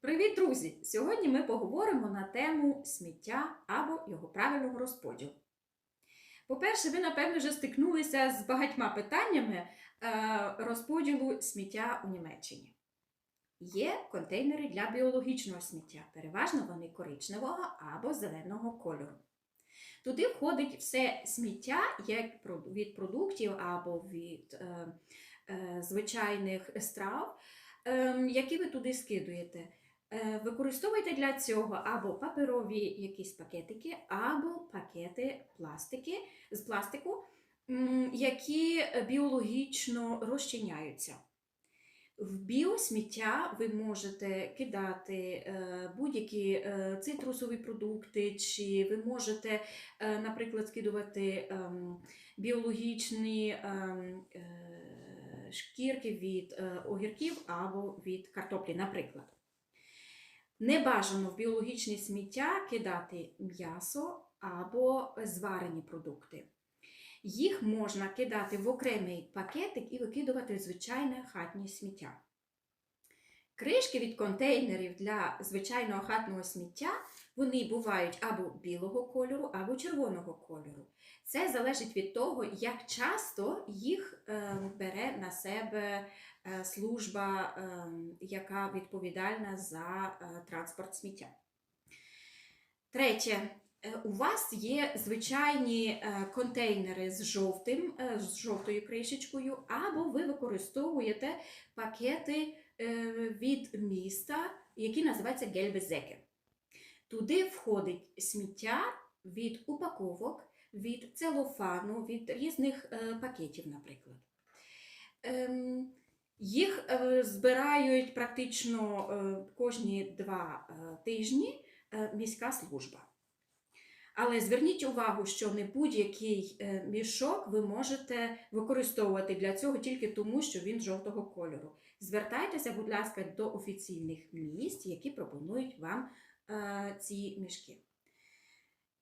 Привіт, друзі! Сьогодні ми поговоримо на тему сміття або його правильного розподілу. По-перше, ви, напевно, вже стикнулися з багатьма питаннями е, розподілу сміття у Німеччині. Є контейнери для біологічного сміття, переважно вони коричневого або зеленого кольору. Туди входить все сміття як від продуктів або від е, е, звичайних страв, ем, які ви туди скидуєте. Е, Використовуйте для цього або паперові якісь пакетики, або пакети пластики, з пластику, які біологічно розчиняються. В біосміття ви можете кидати е, будь-які е, цитрусові продукти, чи ви можете, наприклад, скидувати ем, біологічні ем, шкірки від огірків або від картоплі, наприклад. Не бажано в біологічне сміття кидати м'ясо або зварені продукти. Їх можна кидати в окремий пакетик і викидувати в звичайне хатнє сміття. Кришки від контейнерів для звичайного хатного сміття вони бувають або білого кольору, або червоного кольору. Це залежить від того, як часто їх е, бере на себе е, служба, е, яка відповідальна за е, транспорт сміття. Третє. Е, У вас є звичайні контейнери з жовтим, з жовтою кришечкою, або ви використовуєте пакети від міста, які називаються гельбезеки. Туди входить сміття від упаковок, від целофану, від різних е, пакетів, наприклад. Ем, їх е, збирають практично е, кожні два тижні міська служба. Але зверніть увагу, що не будь-який мішок ви можете використовувати для цього тільки тому, що він жовтого кольору. Звертайтеся, будь ласка, до офіційних місць, які пропонують вам ці мішки.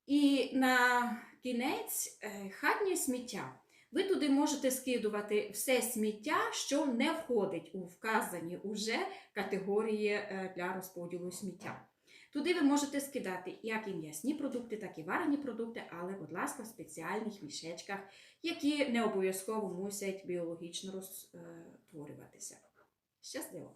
І на кінець е, хатнє сміття. Ви туди можете скидувати все сміття, що не входить у вказані уже категорії е, для розподілу сміття. Туди ви можете скидати як і м'ясні продукти, так і варені продукти, але, будь ласка, в спеціальних мішечках, які не обов'язково мусять біологічно розтворюватися. Щасливо!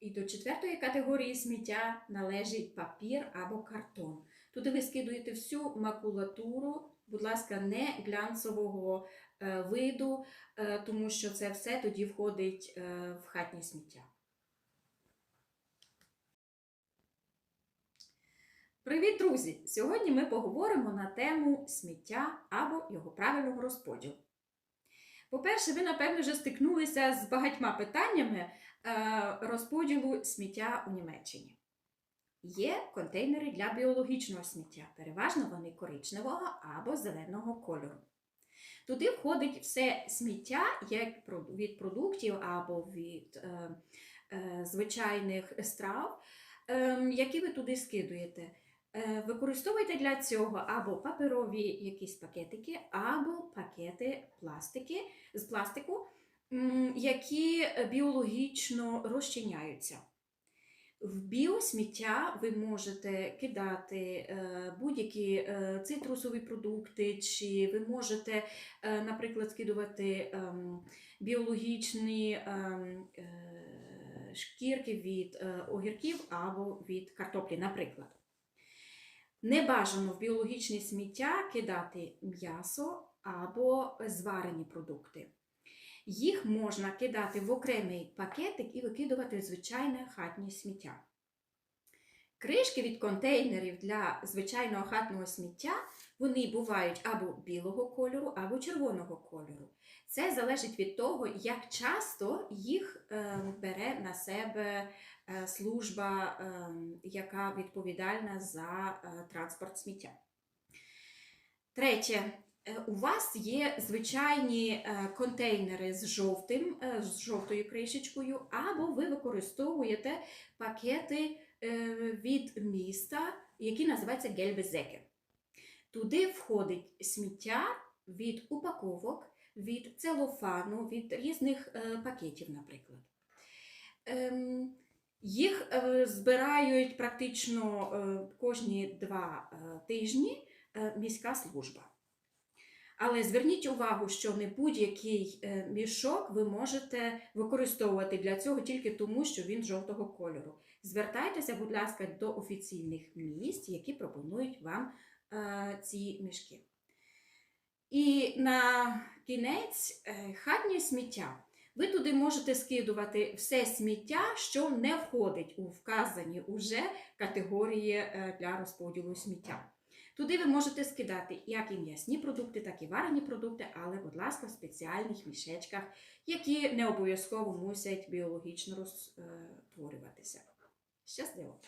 І до четвертої категорії сміття належить папір або картон. Туди ви скидуєте всю макулатуру, будь ласка, не глянцевого е, виду, е, тому що це все тоді входить е, в хатнє сміття. Привіт, друзі! Сьогодні ми поговоримо на тему сміття або його правильного розподілу. По-перше, ви, напевно, вже стикнулися з багатьма питаннями е, розподілу сміття у Німеччині. Є контейнери для біологічного сміття, переважно вони коричневого або зеленого кольору. Туди входить все сміття як від продуктів або від е, е, звичайних страв, е, які ви туди скидуєте. Е, Використовуйте для цього або паперові якісь пакетики, або пакети пластики, з пластику, які біологічно розчиняються. В біосміття ви можете кидати е, будь-які е, цитрусові продукти, чи ви можете, наприклад, скидувати ем, біологічні ем, шкірки від огірків або від картоплі, наприклад. Не бажано в біологічне сміття кидати м'ясо або зварені продукти. Їх можна кидати в окремий пакетик і викидувати в звичайне хатнє сміття. Кришки від контейнерів для звичайного хатного сміття вони бувають або білого кольору, або червоного кольору. Це залежить від того, як часто їх е, бере на себе е, служба, е, яка відповідальна за е, транспорт сміття. Третє. Е, У вас є звичайні контейнери з жовтим, з жовтою кришечкою, або ви використовуєте пакети від міста, які називаються гельбезеки. Туди входить сміття від упаковок, від целофану, від різних е, пакетів, наприклад. ем, їх е, збирають практично е, кожні два е, тижні е, міська служба. Але зверніть увагу, що не будь-який е, мішок ви можете використовувати для цього тільки тому, що він жовтого кольору. Звертайтеся, будь ласка, до офіційних місць, які пропонують вам е, ці мішки. І на кінець е, хатнє сміття. Ви туди можете скидувати все сміття, що не входить у вказані уже категорії для розподілу сміття. Туди ви можете скидати як і м'ясні продукти, так і варені продукти, але, будь ласка, в спеціальних мішечках, які не обов'язково мусять біологічно розтворюватися. Щасливо!